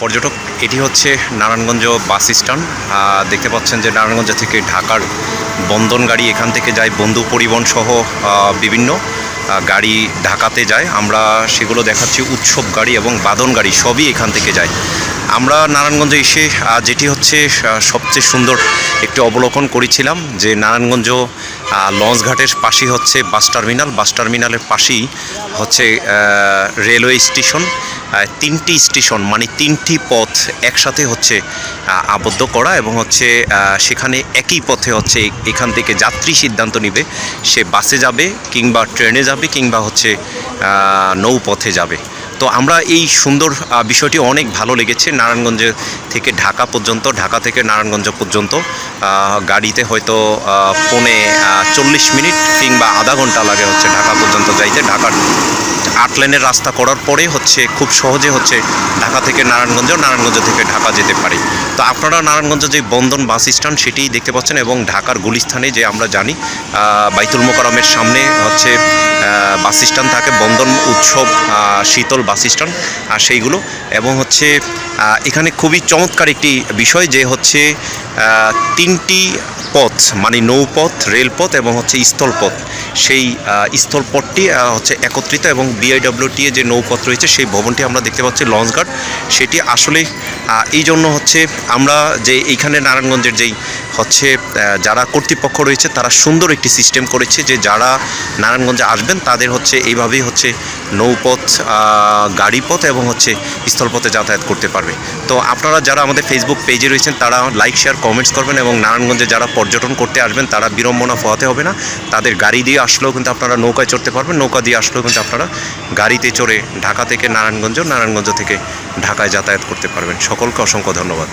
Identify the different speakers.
Speaker 1: পর্যটক, এটি হচ্ছে নারায়ণগঞ্জ বাস স্ট্যান্ড। দেখতে পাচ্ছেন যে নারায়ণগঞ্জ থেকে ঢাকার বন্ধন গাড়ি এখান থেকে যায়, বন্ধু পরিবহন সহ বিভিন্ন গাড়ি ঢাকাতে যায়। আমরা সেগুলো দেখাচ্ছি, উৎসব গাড়ি এবং বাদন গাড়ি সবই এখান থেকে যায়। আমরা নারায়ণগঞ্জে এসে যেটি হচ্ছে সবচেয়ে সুন্দর একটি অবলোকন করেছিলাম যে নারায়ণগঞ্জ আহ, লঞ্চঘাটের পাশেই হচ্ছে বাস টার্মিনাল। বাস টার্মিনালের পাশেই হচ্ছে রেলওয়ে স্টেশন। তিনটি স্টেশন মানে তিনটি পথ একসাথে হচ্ছে আবদ্ধ করা এবং হচ্ছে সেখানে একই পথে হচ্ছে এখান থেকে যাত্রী সিদ্ধান্ত নেবে। সে বাসে যাবে কিংবা ট্রেনে যাবে কিংবা হচ্ছে নৌপথে যাবে। তো আমরা এই সুন্দর বিষয়টি অনেক ভালো লেগেছে নারায়ণগঞ্জ থেকে ঢাকা পর্যন্ত, ঢাকা থেকে নারায়ণগঞ্জ পর্যন্ত। গাড়িতে হয়তো পৌনে চল্লিশ মিনিট কিংবা আধা ঘণ্টা লাগে হচ্ছে ঢাকা পর্যন্ত যাইতে। ঢাকার আট লেনের রাস্তা করার পরে হচ্ছে খুব সহজে হচ্ছে ঢাকা থেকে নারায়ণগঞ্জ নারায়ণগঞ্জ থেকে ঢাকা যেতে পারি। তো আপনারা নারায়ণগঞ্জ যে বন্দন বাস স্ট্যান্ড সেটি দেখতে পাচ্ছেন এবং ঢাকার গুলিস্থানে যে আমরা জানি বাইতুল মোকারমের সামনে হচ্ছে বাস স্ট্যান্ড থাকে, বন্দন উৎসব শীতল বাস স্ট্যান্ড, আর সেইগুলো। এবং হচ্ছে এখানে খুবই চমৎকার একটি বিষয় যে হচ্ছে তিনটি পথ মানে নৌপথ, রেলপথ এবং হচ্ছে স্থলপথ। সেই স্থলপথটি হচ্ছে একত্রিত এবং বিআইডব্লিউটি যে নৌপথ রয়েছে, সেই ভবনটি আমরা দেখতে পাচ্ছি, লঞ্চঘাট। সেটি আসলে এই জন্য হচ্ছে আমরা যে এইখানে নারায়ণগঞ্জের যেই হচ্ছে যারা কর্তৃপক্ষ রয়েছে, তারা সুন্দর একটি সিস্টেম করেছে যে যারা নারায়ণগঞ্জে আসবেন, তাদের হচ্ছে এইভাবেই হচ্ছে নৌপথ গাড়িপথ এবং হচ্ছে স্থলপথে যাতায়াত করতে পারবে। তো আপনারা যারা আমাদের ফেসবুক পেজে রয়েছেন, তারা লাইক শেয়ার কমেন্টস করবেন এবং নারায়ণগঞ্জে যারা পর্যটন করতে আসবেন, তারা বিড়ম্বনা পোহাতে হবে না। তাদের গাড়ি দিয়ে আসলেও কিন্তু আপনারা নৌকায় চড়তে পারবেন, নৌকা দিয়ে আসলেও কিন্তু আপনারা গাড়িতে চড়ে ঢাকা থেকে নারায়ণগঞ্জ নারায়ণগঞ্জ থেকে ঢাকায় যাতায়াত করতে পারবেন। সকলকে অসংখ্য ধন্যবাদ।